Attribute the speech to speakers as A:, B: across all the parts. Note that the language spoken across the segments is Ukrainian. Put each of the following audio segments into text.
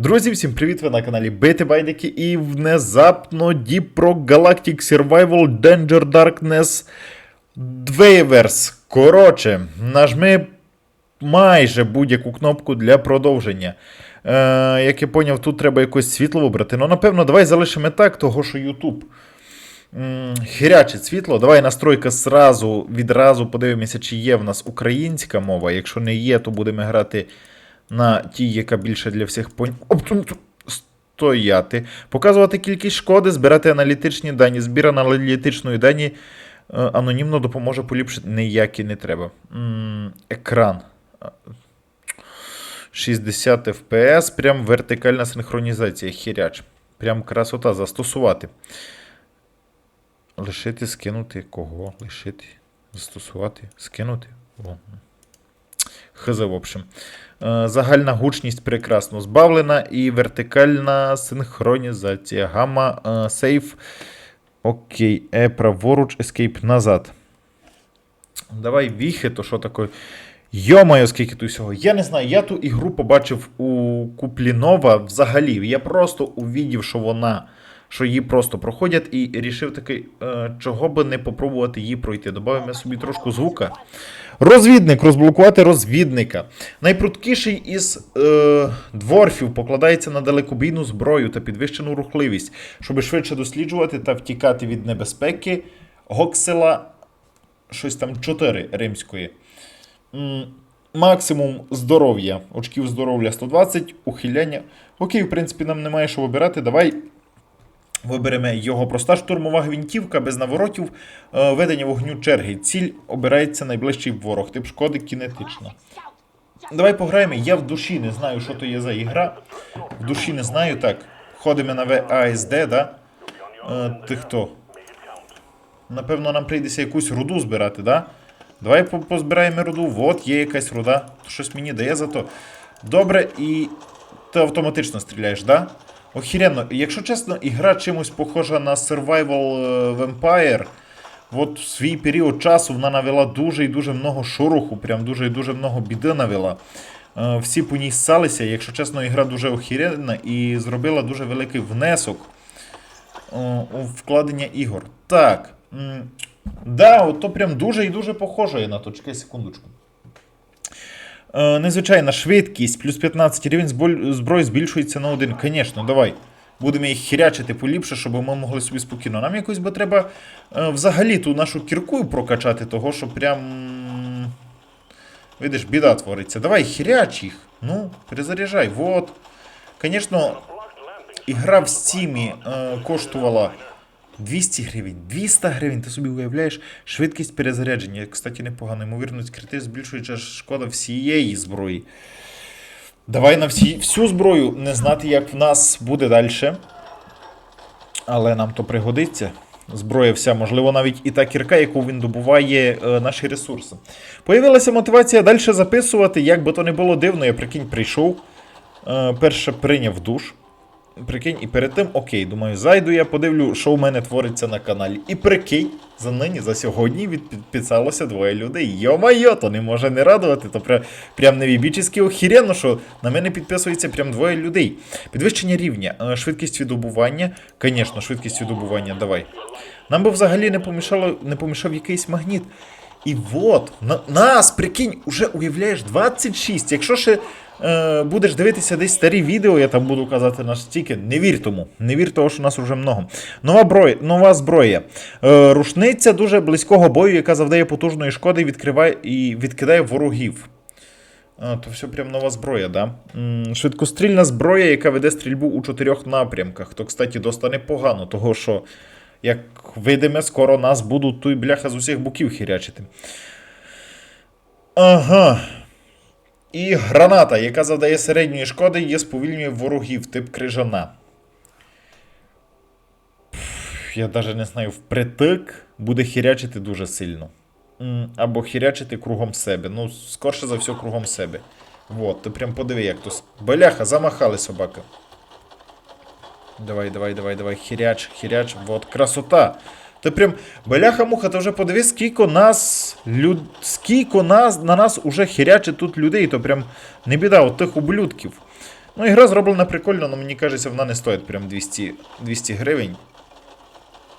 A: Друзі, всім привіт! Ви на каналі Бити Байдики і внезапно Rock Galactic Survival Danger Darkness Dwaivers. Коротше, нажми майже будь-яку кнопку для продовження. Е, як я поняв, тут треба якось світло вибрати. Ну, напевно, давай залишимо так, того що YouTube. Хірячить світло. Давай настройка зразу, відразу подивимося, чи є в нас українська мова. Якщо не є, то будемо грати на тій, яка більше для всіх пон... Стояти. Показувати кількість шкоди, збирати аналітичні дані. Збір аналітичної дані е, анонімно допоможе поліпшити. Ніякі не треба. Екран. 60 FPS, прям вертикальна синхронізація. Хіряч. Прям красота застосувати. Лишити, скинути. Кого? Лишити, застосувати, скинути. О. Хз, в общем. Е, Загальна гучність прекрасно збавлена і вертикальна синхронізація. Гамма, е, сейф. Окей. Е, праворуч, ескейп назад. Давай віхи, то що таке? Йомаю, скільки тут всього. Я не знаю, я ту ігру побачив у Куплінова взагалі. Я просто увідів, що вона, що її просто проходять, і рішив такий, е, чого би не попробувати її пройти. Добавимо собі трошку звука. Розвідник, розблокувати розвідника. Найпруткіший із е, дворфів покладається на далекобійну зброю та підвищену рухливість, щоб швидше досліджувати та втікати від небезпеки. Гоксела щось там 4 римської. М, Максимум здоров'я. Очків здоров'я 120, ухиляння. Окей, в принципі, нам немає що вибирати. Давай виберемо його проста штурмова гвинтівка без наворотів, е, ведення вогню черги. Ціль обирається найближчий ворог. Тип шкоди кінетична. Давай пограємо. Я в душі не знаю, що то є за ігра. В душі не знаю. Так. Ходимо на ВАСД, да? Е, ти хто? Напевно, нам прийдеться якусь руду збирати, да? Давай позбираємо руду. От є якась руда. Щось мені дає зато. Добре, і ти автоматично стріляєш, да? Охеренно. Якщо чесно, ігра чимось похожа на Survival е, Vampire. От в свій період часу вона навела дуже і дуже много шороху, прям дуже і дуже много біди навела. Е, Всі по ній ссалися. Якщо чесно, ігра дуже охеренна і зробила дуже великий внесок е, у вкладення ігор. Так. Да, от то прям дуже і дуже похоже на то. Чекай секундочку. Е, незвичайна швидкість, плюс 15 рівень зброї збільшується на один. Звісно, давай. Будемо їх хірячити поліпше, щоб ми могли собі спокійно. Нам якось би треба е, взагалі ту нашу кірку прокачати, того, що прям. Видиш, біда твориться. Давай, хіряч їх. Ну, перезаряджай. Вот. Звісно, ігра в стімі е, коштувала 200 гривень, 200 гривень, ти собі уявляєш швидкість перезарядження. Кстати, непогано. Ймовірність крити збільшуюча шкода всієї зброї. Давай на всі, всю зброю не знати, як в нас буде далі. Але нам то пригодиться. Зброя вся, можливо, навіть і та кірка, яку він добуває е, наші ресурси. Появилася мотивація далі записувати, як би то не було дивно, я прикинь, прийшов. Е, перше прийняв душ. Прикинь, і перед тим, окей, думаю, зайду я, подивлю, що в мене твориться на каналі. І прикинь, за нині, за сьогодні підписалося двоє людей. Йо-майо, то не може не радувати. То прям, прям невібічески охеренно, що на мене підписується прям двоє людей. Підвищення рівня, е, швидкість відобування. Звісно, швидкість відобування, давай. Нам би взагалі не помішало, не помішав якийсь магніт. І от, на, нас, прикинь, уже уявляєш 26. Якщо ще е, будеш дивитися десь старі відео, я там буду казати наш стільки, не вір тому. Не вір того, що нас уже много. Нова, брой, нова зброя. Е, рушниця дуже близького бою, яка завдає потужної шкоди, відкриває і відкидає ворогів. А, то все прям нова зброя, да? Швидкострільна зброя, яка веде стрільбу у чотирьох напрямках. То, кстати, доста непогано, того що, як видиме, скоро нас будуть той бляха з усіх боків хірячити. Ага. І граната, яка завдає середньої шкоди, є сповільнює ворогів, тип крижана. Я навіть не знаю, впритик буде хірячити дуже сильно. Або хірячити кругом себе. Ну, скорше за все, кругом себе. Вот, ти прям подиви, як то. Беляха, замахали собака. Давай, давай, давай, давай, хіряч, хіряч, вот, красота. Ти прям, беляха-муха, ти вже подиви, скільки нас, люд... скільки нас, на нас уже хірячить тут людей, то прям не біда, от тих ублюдків. Ну, ігра зроблена прикольно, але мені кажеться, вона не стоїть прям 200, 200 гривень.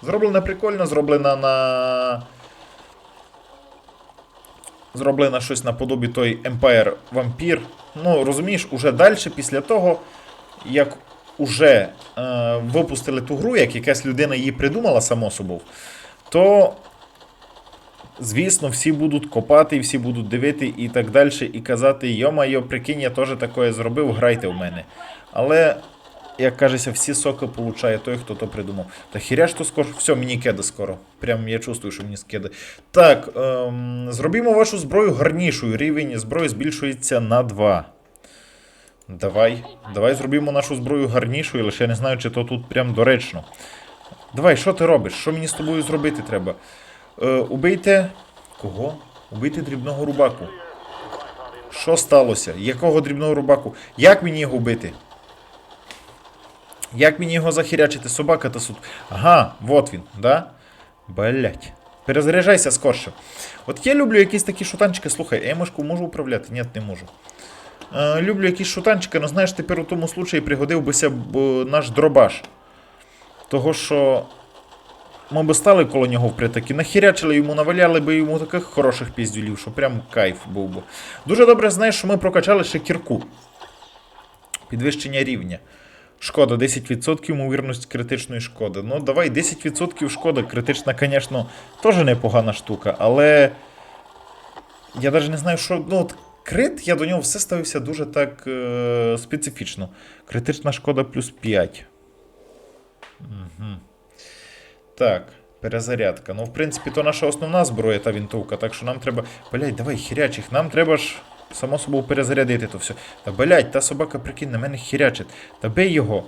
A: Зроблена прикольно, зроблена на. Зроблена щось наподобі той Empire Vampire. Ну, розумієш, уже далі, після того, як уже е, випустили ту гру, як якась людина її придумала, само собою, то, звісно, всі будуть копати, всі будуть дивити і так далі, і казати, йо-майо, прикинь, я теж таке зробив, грайте в мене. Але, як кажеться, всі соки получає той, хто то придумав. Та хіряш то скоро. Все, мені кеда скоро. Прям я чувствую, що мені скида. Так, ем, зробімо вашу зброю гарнішою. Рівень зброї збільшується на 2. Давай. Давай зробімо нашу зброю гарнішою, лише я не знаю, чи то тут прям доречно. Давай, що ти робиш? Що мені з тобою зробити треба? Е, убийте. Кого? Убийте дрібного рубаку. Що сталося? Якого дрібного рубаку? Як мені його вбити? Як мені його захірячити? Собака та суд. Ага, вот він, да? Блять. Перезаряджайся скорше. От я люблю якісь такі шутанчики. Слухай, я мишку можу управляти? Ні, не можу. Е, люблю якісь шутанчики, але знаєш, тепер у тому случаї пригодив бися б е, наш дробаш. Того що. Ми би стали коло нього впритаки, нахірячили йому, наваляли би йому таких хороших піздюлів, що прям кайф був би. Дуже добре знаєш, що ми прокачали ще кірку. Підвищення рівня. Шкода 10% ймовірність критичної шкоди. Ну, давай 10% шкода. Критична, звісно, теж непогана штука, але. Я навіть не знаю, що. Ну, крит, я до нього все ставився дуже так е- специфічно. Критична шкода плюс 5. Угу. Так, перезарядка. Ну, в принципі, то наша основна зброя та вінтовка, так що нам треба. Блять, давай хірячих, нам треба ж само собою перезарядити то все. Та блять, та собака, прикинь, на мене хірячить. Та бей його.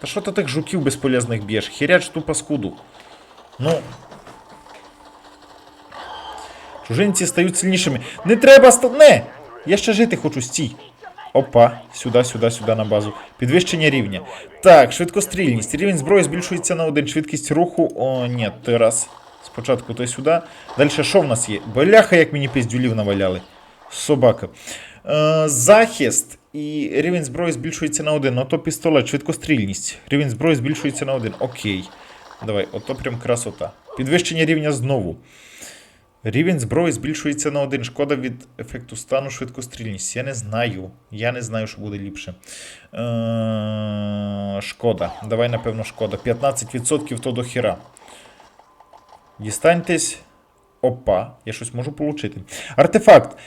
A: Та що ти тих жуків безполезних б'єш? Хіряч ту паскуду. Ну. Чужинці стають сильнішими. Не треба ста... Не! Я ще жити хочу, стій. Опа, сюди, сюди, сюди на базу. Підвищення рівня. Так, швидкострільність. Рівень зброї збільшується на один. Швидкість руху. О, ні, ти раз. Спочатку то сюди. Далі що в нас є? Бляха, як мені піздюлів наваляли. Собака. Е, захист і рівень зброї збільшується на один. Ото пістолет, швидкострільність. Рівень зброї збільшується на один. Окей. Давай, ото прям красота. Підвищення рівня знову. Рівень зброї збільшується на один. Шкода від ефекту стану швидкострільність. Я не знаю. Я не знаю, що буде ліпше. Е, шкода. Давай, напевно, шкода. 15% то до хіра. Дістаньтесь. Опа, я щось можу отримати. Артефакт.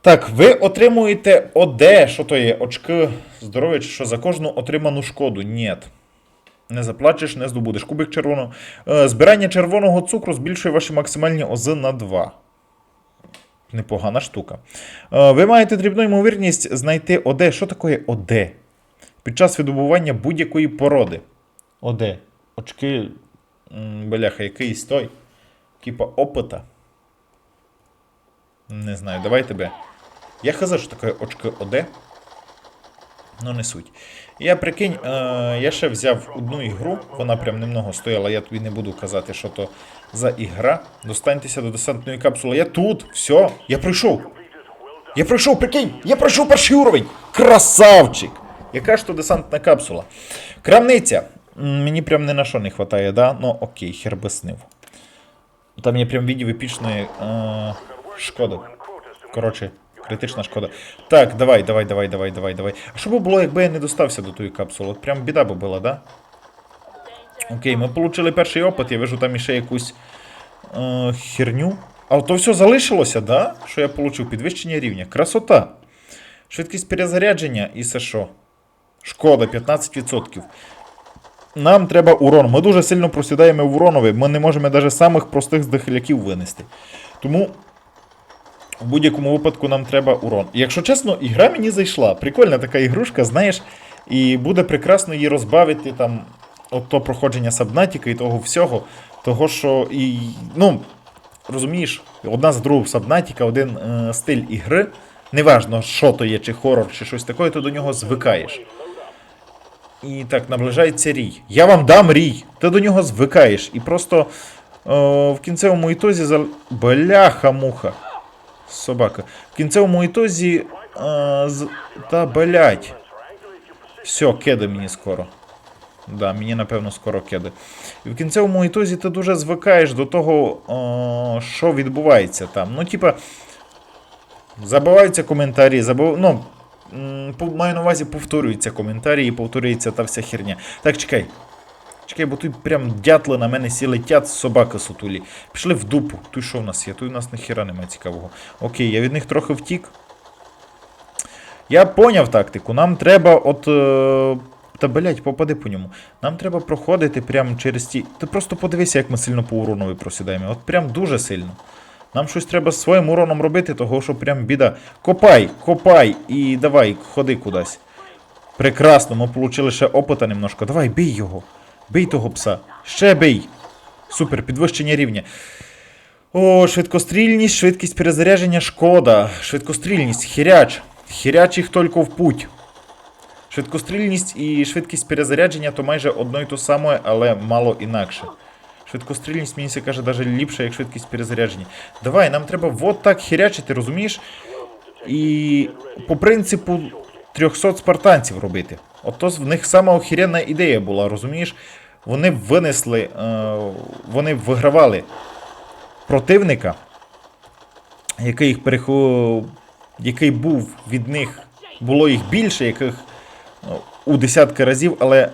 A: Так, ви отримуєте ОД, що то є? Очки здоров'я, чи що за кожну отриману шкоду? Ні. Не заплачеш, не здобудеш. Кубик червоного. Е, збирання червоного цукру збільшує ваші максимальні ози на 2. Непогана штука. Е, ви маєте дрібну ймовірність знайти ОД. Що таке ОД? Під час видобування будь-якої породи. ОД. Очки. м, Бляха, якийсь той. Типа опита. Не знаю, давай тебе. Я хаза, що таке очки ОД. Ну, не суть. Я прикинь, е, я ще взяв одну ігру, вона прям немного стояла, я тобі не буду казати, що то за ігра. Достаньтеся до десантної капсули. Я тут, все, я пройшов. Я пройшов, прикинь, я пройшов перший уровень. Красавчик! Яка ж то десантна капсула? Крамниця. Мені прям не на що не вистачає, да? Ну окей, хер би снив. Там є прям відео епічної е, шкода. Коротше, критична шкода. Так, давай, давай, давай, давай, давай, давай. А що би було, якби я не достався до тої капсули? От прям біда би була, да? Окей, ми отримали перший опит, я вижу там іще якусь е, херню. А то все залишилося, да? Що я отримав? Підвищення рівня. Красота. Швидкість перезарядження і це що? Шкода, 15%. Нам треба урон. Ми дуже сильно просідаємо в уронові. Ми не можемо навіть самих простих здихляків винести. Тому в будь-якому випадку нам треба урон. Якщо чесно, ігра мені зайшла. Прикольна така ігрушка, знаєш, і буде прекрасно її розбавити там от то проходження Сабнатіка і того всього. Того, що і. Ну, розумієш, одна з другу Сабнатіка, один е, стиль ігри. Неважно, що то є, чи хорор, чи щось таке, ти до нього звикаєш. І так, наближається рій. Я вам дам рій. Ти до нього звикаєш. І просто о, в кінцевому ітозі за. Бляха-муха. Собака. В кінцевому ітозі. Е, з... Та блять. Все, кеди мені скоро. Да, мені напевно скоро кеди. І в кінцевому ітозі ти дуже звикаєш до того, о, що відбувається там. Ну, типа, забиваються коментарі, забив... ну, маю на увазі повторюються коментарі і повторюється та вся херня. Так, чекай. Чекай, бо тут прям дятли на мене сі летять собаки сутулі. Пішли в дупу. Тут що в нас є? Тут у нас ніхіра немає цікавого. Окей, я від них трохи втік. Я поняв тактику. Нам треба от. Е... Та блять, попади по ньому. Нам треба проходити прямо через ті. Ти просто подивися, як ми сильно по уронові просідаємо. От прям дуже сильно. Нам щось треба з своїм уроном робити, того що прям біда. Копай, копай і давай, ходи кудись. Прекрасно, ми отримали ще опита немножко. Давай, бий його. Бий того пса. Ще бий. Супер, підвищення рівня. О, швидкострільність, швидкість перезарядження, шкода. Швидкострільність, хіряч. Хіряч їх тільки в путь. Швидкострільність і швидкість перезарядження то майже одно і то саме, але мало інакше. Швидкострільність мені се каже навіть ліпша, як швидкість перезарядження. Давай, нам треба вот так хірячити, розумієш? І по принципу 300 спартанців робити. Ото в них сама охеренна ідея була, розумієш? Вони винесли, е, вони вигравали противника, який їх перехо... який був від них, було їх більше, яких ну, у десятки разів, але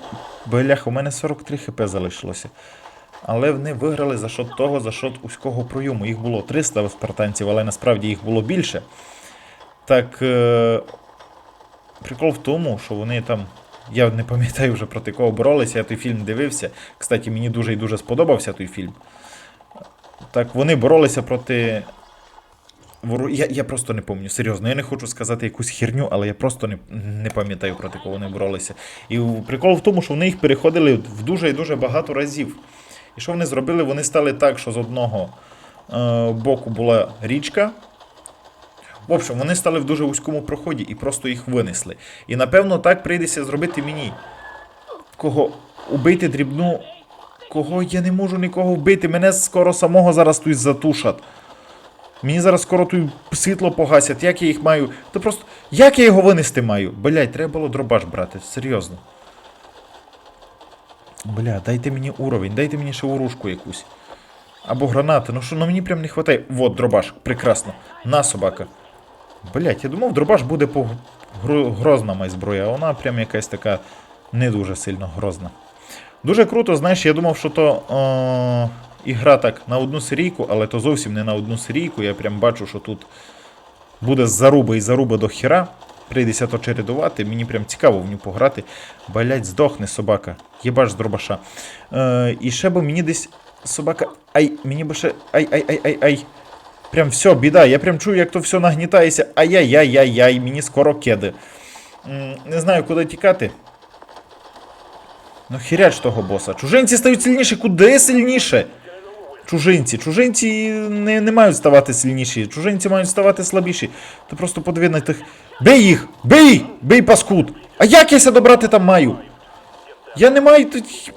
A: бляха, у мене 43 хп залишилося. Але вони виграли за счет того, за счет узького пройому. Їх було 300 спартанців, але насправді їх було більше. Так. Е... Прикол в тому, що вони там. Я не пам'ятаю вже проти кого боролися, я той фільм дивився. Кстати, мені дуже і дуже сподобався той фільм. Так, вони боролися проти. Я, я просто не пам'ятаю, серйозно, я не хочу сказати якусь херню, але я просто не, не пам'ятаю проти кого вони боролися. І прикол в тому, що вони їх переходили в дуже і дуже багато разів. І що вони зробили? Вони стали так, що з одного е, боку була річка. В общем, вони стали в дуже вузькому проході і просто їх винесли. І напевно так прийдеться зробити мені. Кого убити дрібну. Кого я не можу нікого вбити. Мене скоро самого зараз тут затушать. Мені зараз скоро тут світло погасять. Як я їх маю. То просто. Як я його винести маю? Блять, треба було дробаш брати, серйозно. Бля, дайте мені уровень, дайте мені ще урушку якусь. Або гранати. Ну що, ну мені прям не вистачає. Вот, дробаш, прекрасно. На, собака. Блять, я думав, дробаш буде по грозна моя зброя, а вона прям якась така не дуже сильно грозна. Дуже круто, знаєш, я думав, що то е, ігра так на одну серійку, але то зовсім не на одну серійку. Я прям бачу, що тут буде заруби і заруби до хіра. Прийдеться то чередувати, мені прям цікаво в нього пограти. Блять, здохне собака. Єбаш з дробаша. Е, і ще би мені десь собака. Ай, мені би ще. Ай, ай, ай, ай, ай. Прям все, біда. Я прям чую, як то все нагнітається. Ай-яй-яй-яй-яй, мені скоро кеди. Не знаю, куди тікати. Ну, хіряч того боса. Чужинці стають сильніші, куди сильніше? Чужинці. Чужинці не, не мають ставати сильніші. Чужинці мають ставати слабіші. Ти просто подиви на тих. Бий їх! Бий! Бий паскуд! А як я ся добрати там маю? Я не маю тут.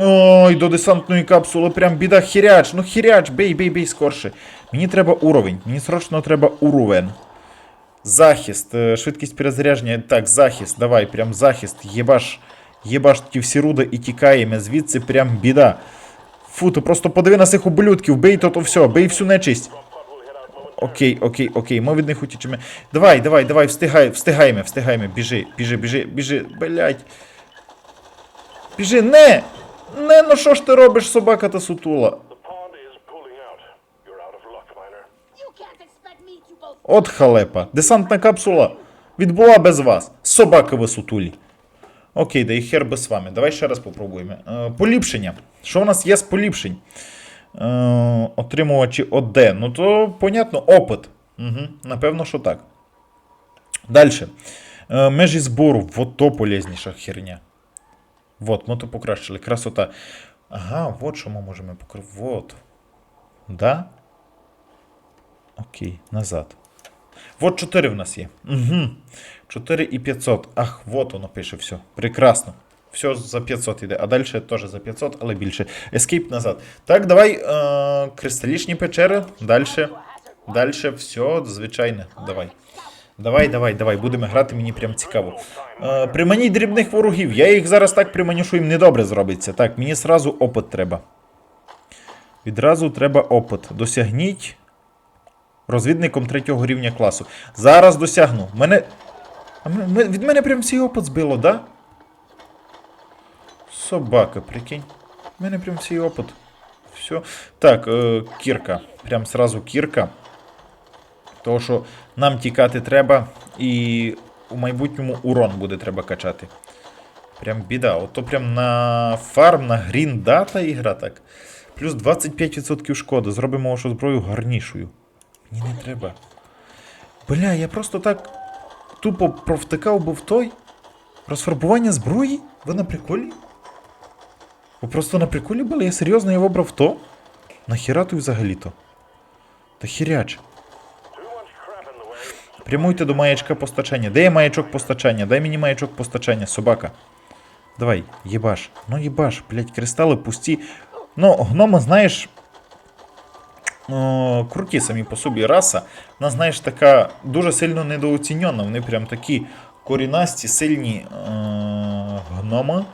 A: Ой, до десантної капсули прям біда хіряч. Ну хіряч, бей, бей, бей скорше. Мені треба уровень. Мені срочно треба уровень. Захист, е, швидкість перезарядження. Так, захист, давай, прям захист. Єбаш, єбаш ті всі руди і тікаємо. Звідси прям біда. Фу, ти просто подиви на цих ублюдків, бей то то все, бей всю нечисть. Окей, окей, окей, ми від них утічемо. Давай, давай, давай, встигай, встигаємо, встигаємо, біжи, біжи, біжи, біжи, блядь. Біжи, не! Не, ну що ж ти робиш, собака та сутула? От халепа. Десантна капсула відбула без вас. Собаки ви сутулі. Окей, да і хер би з вами. Давай ще раз попробуємо. Е, поліпшення. Що в нас є з поліпшень? Е, отримувачі ОД. Ну то, понятно, опит. Угу, напевно, що так. Далі. Е, межі збору. Вот то полезніша херня. Вот, ми то покращили. Красота. Ага, вот що ми можемо покрити. Вот. Да? Окей, назад. Вот 4 в нас є. Угу. 4 і 500. Ах, вот воно пише, все. Прекрасно. Все за 500 йде, а далі теж за 500, але більше. Escape назад. Так, давай е- кристалічні печери. Далі. Далі все, звичайне. Давай. Давай, давай, давай, будемо грати, мені прям цікаво. Е, приманіть дрібних ворогів. Я їх зараз так приманю, що їм недобре зробиться. Так, мені зразу опит треба. Відразу треба опит. Досягніть розвідником третього рівня класу. Зараз досягну. Мене. А м- м- від мене прям всій опит збило, да? Собака, прикинь. У мене прям всій опит. Все. Так, е, кірка. Прям сразу кірка. Того, що нам тікати треба, і у майбутньому урон буде треба качати. Прям біда. Ото прям на фарм, на грін дата ігра так. Плюс 25% шкоди. Зробимо вашу зброю гарнішою. Мені не треба. Бля, я просто так тупо провтикав був той. Розфарбування зброї? Ви на приколі? Ви просто на приколі були? Я серйозно я вибрав то? Нахіра тут взагалі-то? Та хіряч. Прямуйте до маячка постачання. Де є маячок постачання? Дай мені маячок постачання, собака. Давай, єбаш. Ну єбаш, блять, кристали пусті. Ну, гнома, знаєш. О, круті самі по собі раса. Вона, знаєш, така дуже сильно недооцінена. Вони прям такі корінасті, сильні е- гнома,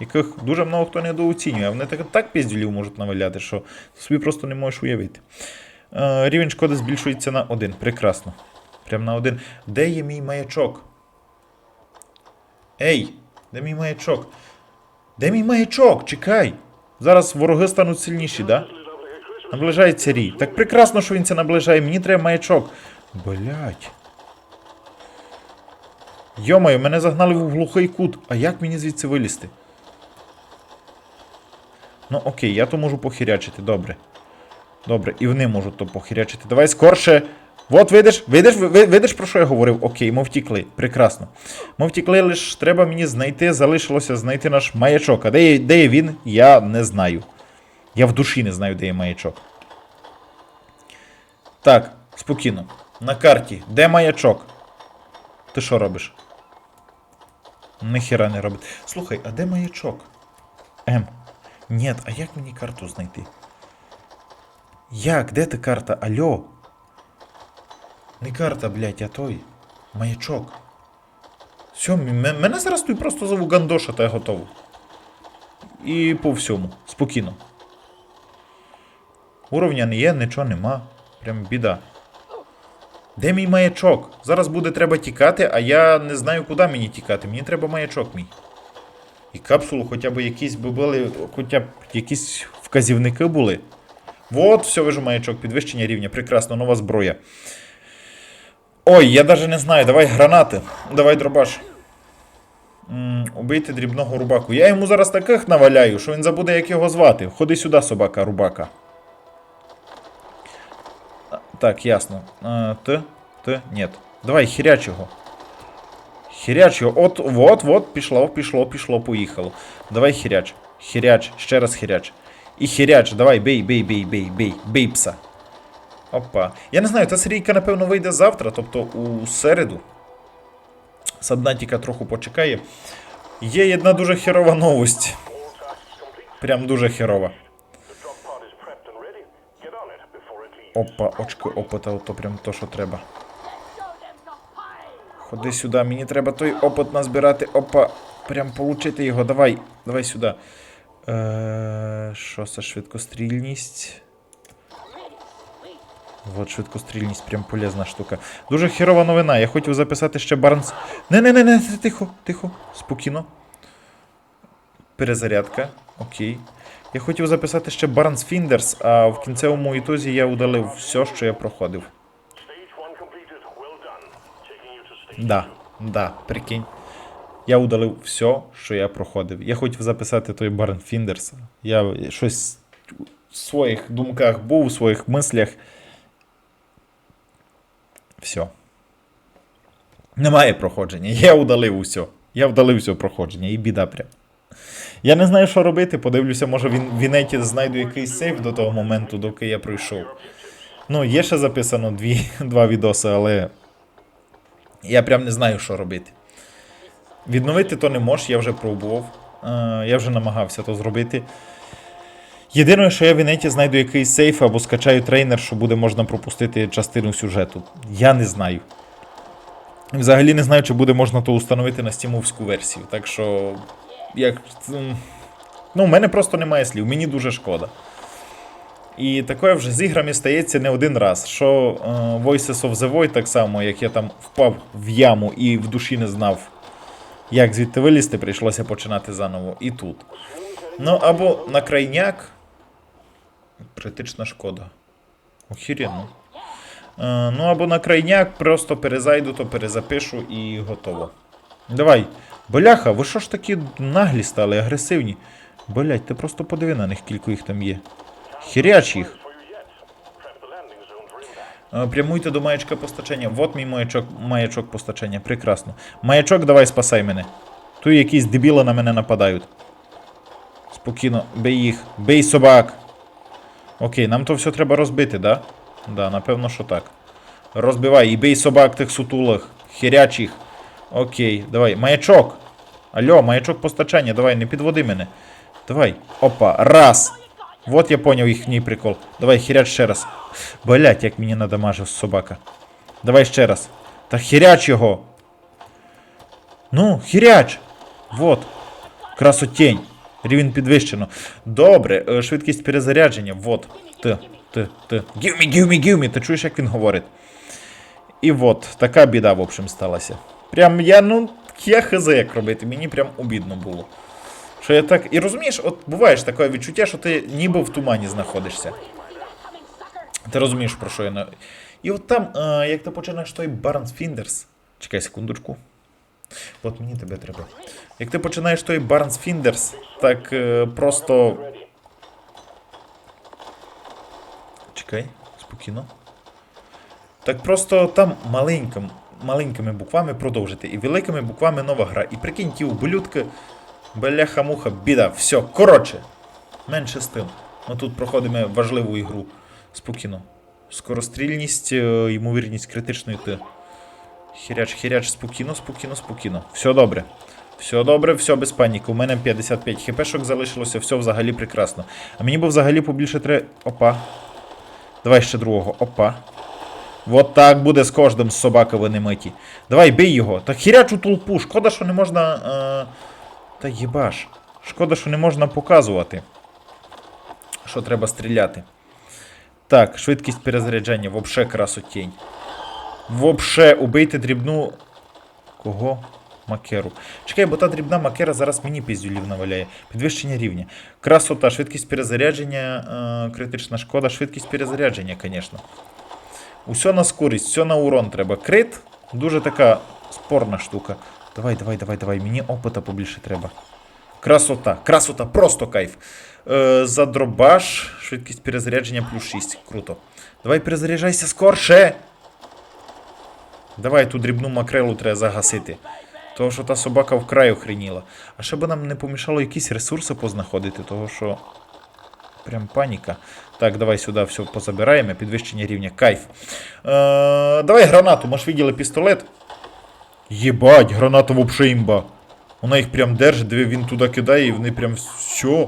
A: яких дуже много хто недооцінює. Вони так, так пізділів можуть наваляти, що собі просто не можеш уявити. Е, рівень шкоди збільшується на 1. Прекрасно. Прям на один. Де є мій маячок? Ей, де мій маячок? Де мій маячок? Чекай. Зараз вороги стануть сильніші, да? Наближається рій. Так прекрасно, що він це наближає. Мені треба маячок. Блять. Йомаю, мене загнали в глухий кут. А як мені звідси вилізти? Ну окей, я то можу похірячити, добре. Добре, і вони можуть то похірячити. Давай скорше. От видиш, видиш, видиш, про що я говорив? Окей, ми втікли. Прекрасно. Ми втікли, лиш треба мені знайти, залишилося знайти наш маячок. А де де він, я не знаю. Я в душі не знаю, де є маячок. Так, спокійно. На карті. Де маячок? Ти що робиш? Ніхіра не робить. Слухай, а де маячок? Ем. Ні, а як мені карту знайти? Як? Де ти карта? Алло? Не карта, блядь, а той. Маячок. Все, мене зараз тут просто зову Гандоша, та я готово. І по всьому. Спокійно. Уровня не є, нічого нема. Прям біда. Де мій маячок? Зараз буде треба тікати, а я не знаю, куди мені тікати. Мені треба маячок мій. І капсулу хоча б якісь би були, хоча б якісь вказівники були. Вот, все, вижу маячок, підвищення рівня. Прекрасно, нова зброя. Ой, я даже не знаю, давай гранати. Давай дробаш. Убийте дрібного рубаку. Я йому зараз таких наваляю, що він забуде, як його звати. Ходи сюди, собака, рубака. Так, ясно. А, Т, Т, нет. Давай, хіряч його. Хіряч його. От, вот, вот, пішло, пішло, пішло, поїхало. Давай хіряч. Хіряч, ще раз хіряч. І хіряч, давай, бей, бей, бей, бей, бей, бей пса. Опа. Я не знаю, та серійка, напевно, вийде завтра, тобто у середу. Сабнатіка трохи почекає. Є одна дуже херова новость. Прям дуже херова. Опа, очки опита, то прям то, що треба. Ходи сюди, мені треба той опит назбирати. Опа, прям получити його. Давай, давай сюди. Е, що це швидкострільність? Вот швидкострільність, прям полезна штука. Дуже херова новина. Я хотів записати ще Барнс. Не, не, не, не, тихо, тихо, спокійно. Перезарядка. Окей. Я хотів записати ще Barnes Finders, а в кінцевому ітозі я удалив все, що я проходив. Да, да, прикинь. Я удалив все, що я проходив. Я хотів записати той Барн Фіндерс. Я щось в своїх думках був, у своїх мислях. Все. Немає проходження. Я удалив усе. Я вдалив все проходження, і біда прям. Я не знаю, що робити. Подивлюся, може він в інеті знайду якийсь сейф до того моменту, доки я пройшов. Ну, є ще записано дві, два відоси, але я прям не знаю, що робити. Відновити то не можеш, я вже пробував. Е, я вже намагався то зробити. Єдине, що я в інеті знайду якийсь сейф або скачаю трейнер, що буде можна пропустити частину сюжету. Я не знаю. Взагалі не знаю, чи буде можна то установити на стімовську версію. Так що, як. Ну, у мене просто немає слів, мені дуже шкода. І таке вже з іграми стається не один раз. Що е, Voices of the Void так само, як я там впав в яму і в душі не знав, як звідти вилізти, прийшлося починати заново. І тут. Ну, або на крайняк. Критична шкода. Охіренно. Е, ну або на крайняк просто перезайду, то перезапишу і готово. Давай. Боляха, ви що ж такі наглі стали, агресивні? Блять, ти просто подиви на них, кілько їх там є. Хіряч їх. Е, Прямуйте до маячка постачання. Вот мій маячок, маячок постачання. Прекрасно. Маячок, давай спасай мене. Тут якісь дебіли на мене нападають. Спокійно, бий їх, бий собак. Окей, нам то все треба розбити, да? Да, напевно, що так. Розбивай і бий собак тих сутулих, хіряч їх. Окей, давай. Маячок. Алло, маячок постачання, давай, не підводи мене. Давай. Опа, раз. Вот я поняв їхній прикол. Давай, хіряч ще раз. Блять, як мені надамажив собака. Давай ще раз. Та хіряч його. Ну, хіряч. Вот. Красотень. Рівень підвищено. Добре, е, швидкість перезарядження. Вот. Т, т, т. Give me, give me, give me. Ти чуєш, як він говорить? І от, така біда, в общем, сталася. Прям я, ну, я хз як робити, мені прям обідно було. Що я так. І розумієш, от буває ж таке відчуття, що ти ніби в тумані знаходишся. Ти розумієш, про що я на. І от там, е, як ти починаєш той Барнс Фіндерс. Чекай секундочку. От мені тебе треба. Як ти починаєш той Барнс Фіндерс, так е, просто. Чекай, спокійно. Так просто там маленьким, маленькими буквами продовжити. І великими буквами нова гра. І прикинь, ті ублюдки. Бляха-муха, біда. Все, коротше. Менше з тим. Ми тут проходимо важливу ігру. Спокійно. Скорострільність, е, ймовірність критичної Т. Хіряч, хіряч, спокійно, спокійно, спокійно. Все добре. Все добре, все без паніки. У мене 55 хпшок залишилося, все взагалі прекрасно. А мені би взагалі побільше треба. Опа. Давай ще другого. Опа. Вот так буде з кожним з не миті. Давай, бий його. Та хірячу толпу. Шкода, що не можна. Е... Та єбаш. Шкода, що не можна показувати. Що треба стріляти. Так, швидкість перезаряджання, вообще красотень. Вообще, убийте дрібну. Кого? Макеру. Чекай, бо та дрібна макера зараз мені піздюлів наваляє. Підвищення рівня. Красота, швидкість перезарядження, е, критична шкода, швидкість перезарядження, звісно. Усе на скорість, все на урон треба. Крит дуже така спорна штука. Давай, давай, давай, давай. Мені опита побільше треба. Красота, красота, просто кайф. Е, за швидкість перезарядження плюс 6. Круто. Давай перезаряджайся скорше. Давай ту дрібну макрелу треба загасити. Того, що та собака вкрай охреніла. А ще би нам не помішало якісь ресурси познаходити, того що. Прям паніка. Так, давай сюди все позабираємо. Підвищення рівня. Кайф. Е, давай гранату. Ми ж виділи пістолет. Єбать, граната вообще імба. Вона їх прям держить, диви, він туди кидає, і вони прям все.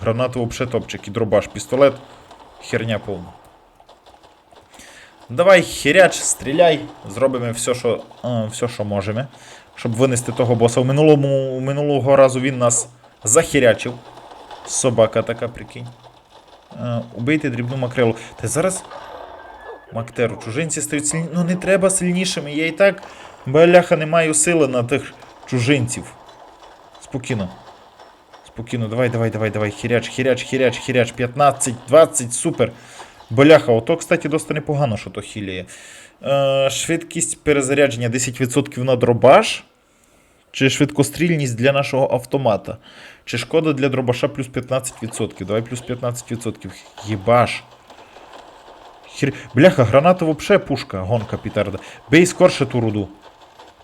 A: Граната вообще топчик і дробаш. Пістолет. Херня повна. Давай, херяч, стріляй. Зробимо все, що, е, все, що можемо. Щоб винести того боса. У минулому, минулого разу він нас захерячив. Собака така, прикинь. Е, убийте дрібну макрелу. Та зараз. Мактеру, чужинці стають сильні. Ну не треба сильнішими. Я і так, бляха, не маю сили на тих чужинців. Спокійно. Спокійно, давай, давай, давай, давай. Хіряч, хіряч, хіряч, хіряч. 15, 20, супер. Бляха, ото, кстати, досить непогано, що то хіліє. Е, швидкість перезарядження 10% на дробаш. Чи швидкострільність для нашого автомата? Чи шкода для дробаша плюс 15%? Давай плюс 15%. Єбаш. Хір... Бляха, граната вообще пушка, гонка пітерда. Бей скорше ту руду.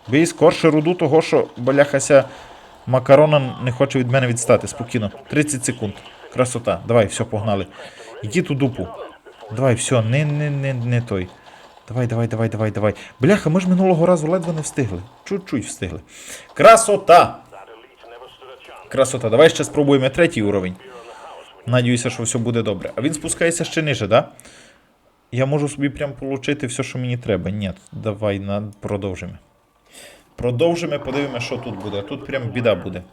A: Бей скорше руду того, що бляхася макарона не хоче від мене відстати. Спокійно. 30 секунд. Красота. Давай, все, погнали. Йди ту дупу. Давай, все, не, не, не, не той. Давай, давай, давай, давай, давай. Бляха, ми ж минулого разу ледве не встигли. Чуть-чуть встигли. Красота! Красота. Давай ще спробуємо третій уровень. Надіюся, що все буде добре. А він спускається ще ниже, да? Я можу собі прям получити все, що мені треба. Ні, давай на... продовжимо. Продовжимо, подивимося, що тут буде. Тут прям біда буде.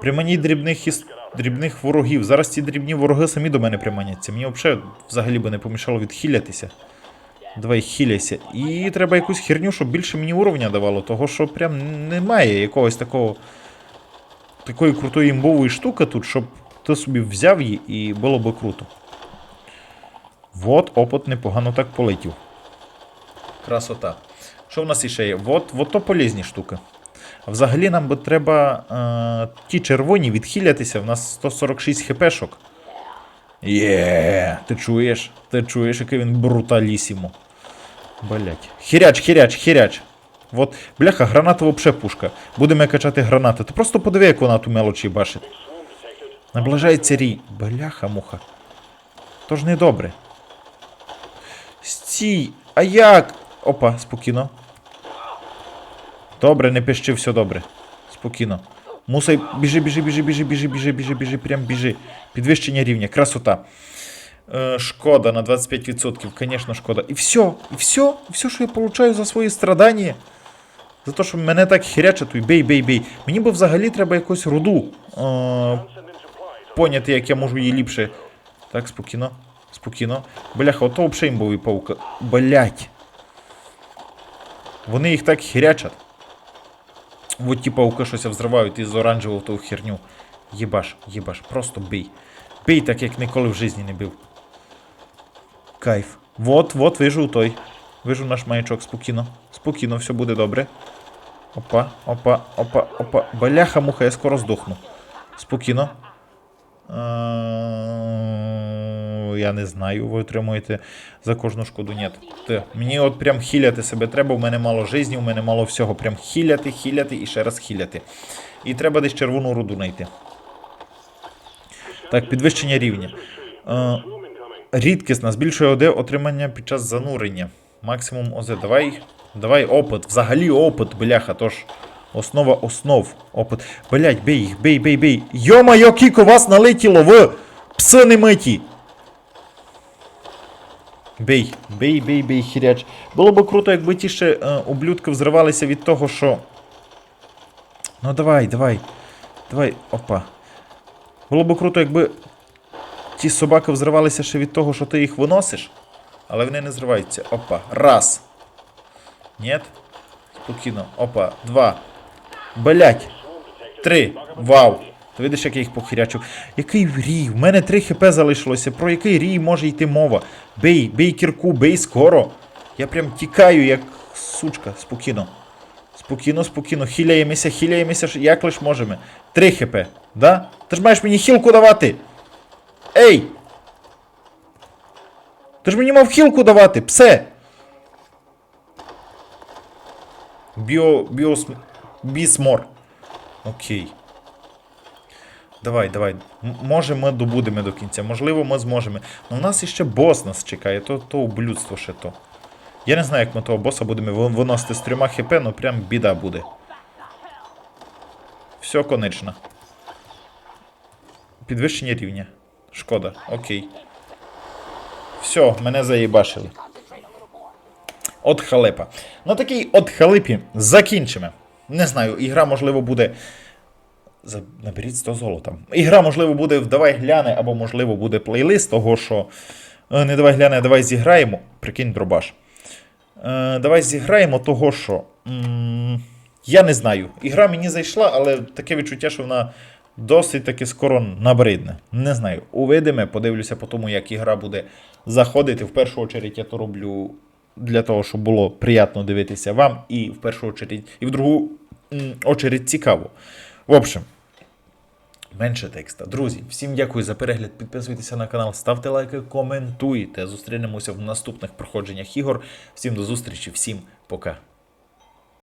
A: Приманіть дрібних іс... дрібних ворогів. Зараз ці дрібні вороги самі до мене приманяться. Мені взагалі би не помішало відхилятися. Давай хиляйся. І треба якусь херню, щоб більше мені уровня давало, того що прям немає якогось такого. Такої крутої імбової штуки тут, щоб ти собі взяв її і було би круто. Вот, опит непогано так полетів. Красота. Що в нас іще є? Вот, вот то полезні штуки. Взагалі нам би треба е, ті червоні відхилятися. В нас 146 хпшок. Є, ти чуєш? Ти чуєш, який він бруталісімо. Блять. Хіряч, хіряч, хіряч. Вот, бляха, граната вообще пушка. Будемо качати гранати. Ти просто подиви, як вона ту мелочі бачить. Наближається рій. Бляха, муха. То ж не добре. Стій! А як? Опа, спокійно. Добре, не пищи, все добре. Спокійно. Мусай, біжи, біжи, біжи, біжи, біжи, біжи, біжи, біжи, прям біжи. Підвищення рівня, красота. Е, шкода на 25%, звісно, шкода. І все, і все, і все, що я получаю за свої страдання. За те, що мене так хірячать, і бей, бей, бей. Мені би взагалі треба якусь руду. Е, поняти, як я можу її ліпше. Так, спокійно. Спокійно. Бляха, ото взагалі імбовий паук. Блять. Вони їх так хірячать. От ті пауки щось взривають із оранжевого ту херню. Єбаш, єбаш, просто бий. Бий так, як ніколи в житті не бив. Кайф. Вот, вот, вижу той. Вижу наш маячок, спокійно. Спокійно, все буде добре. Опа, опа, опа, опа. Бляха, муха, я скоро здохну. Спокійно. Я не знаю, ви отримуєте за кожну шкоду. Ні. Мені от прям хіляти себе треба, у мене мало житті, у мене мало всього. Прям хіляти, хіляти і ще раз хіляти. І треба десь червону руду знайти. Так, підвищення рівня. Е. Рідкісна, збільшує ОД отримання під час занурення. Максимум ОЗ. Давай. Давай опит. Взагалі опит, бляха, тож. Основа основ. Опит. Блять, бей їх, бей, бей, бей. Йо-майо, кіко вас налетіло в пси не миті. Бей, бей, бей, бей, хіряч. Було б круто, якби ті ще е, ублюдки взривалися від того, що. Ну давай, давай. Давай, опа. Було б круто, якби ті собаки взривалися ще від того, що ти їх виносиш, але вони не зриваються. Опа. Раз. Нет. Спокійно. Опа. Два. Блять. Три. Вау. Ти видиш, як я їх похирячу. Який рій? В мене 3 хп залишилося. Про який рій може йти мова? Бей, бей кірку, бей скоро. Я прям тікаю, як сучка. Спокійно. Спокійно, спокійно. Хіляємося, хіляємося, як лиш можемо. 3 хп. Да? Ти ж маєш мені хілку давати. Ей! Ти ж мені мав хілку давати, псе! Біо. Біо. Бісмор. Окей. Давай, давай. Може ми добудемо до кінця. Можливо, ми зможемо. Ну в нас іще бос нас чекає, то, то ублюдство ще то. Я не знаю, як ми того боса будемо виносити з трьома хп, ну прям біда буде. Все конечно. Підвищення рівня. Шкода, окей. Все, мене заїбашили. От халепа. На такій от халепі закінчимо. Не знаю, ігра, можливо, буде. Наберіть 100 золота. Ігра, можливо, буде в давай гляне, або, можливо, буде плейлист того, що. е, Не давай гляне, а давай зіграємо. Прикинь, дробаш. Е, давай зіграємо того, що. я не знаю. Ігра мені зайшла, але таке відчуття, що вона досить таки скоро набридне. Не знаю. Увидиме, подивлюся по тому, як ігра буде заходити. В першу очередь я то роблю для того, щоб було приємно дивитися вам, і в першу очередь, і в другу очередь цікаво. В общем. Менше текста. Друзі, всім дякую за перегляд. Підписуйтеся на канал, ставте лайки, коментуйте. Зустрінемося в наступних проходженнях ігор. Всім до зустрічі, всім пока.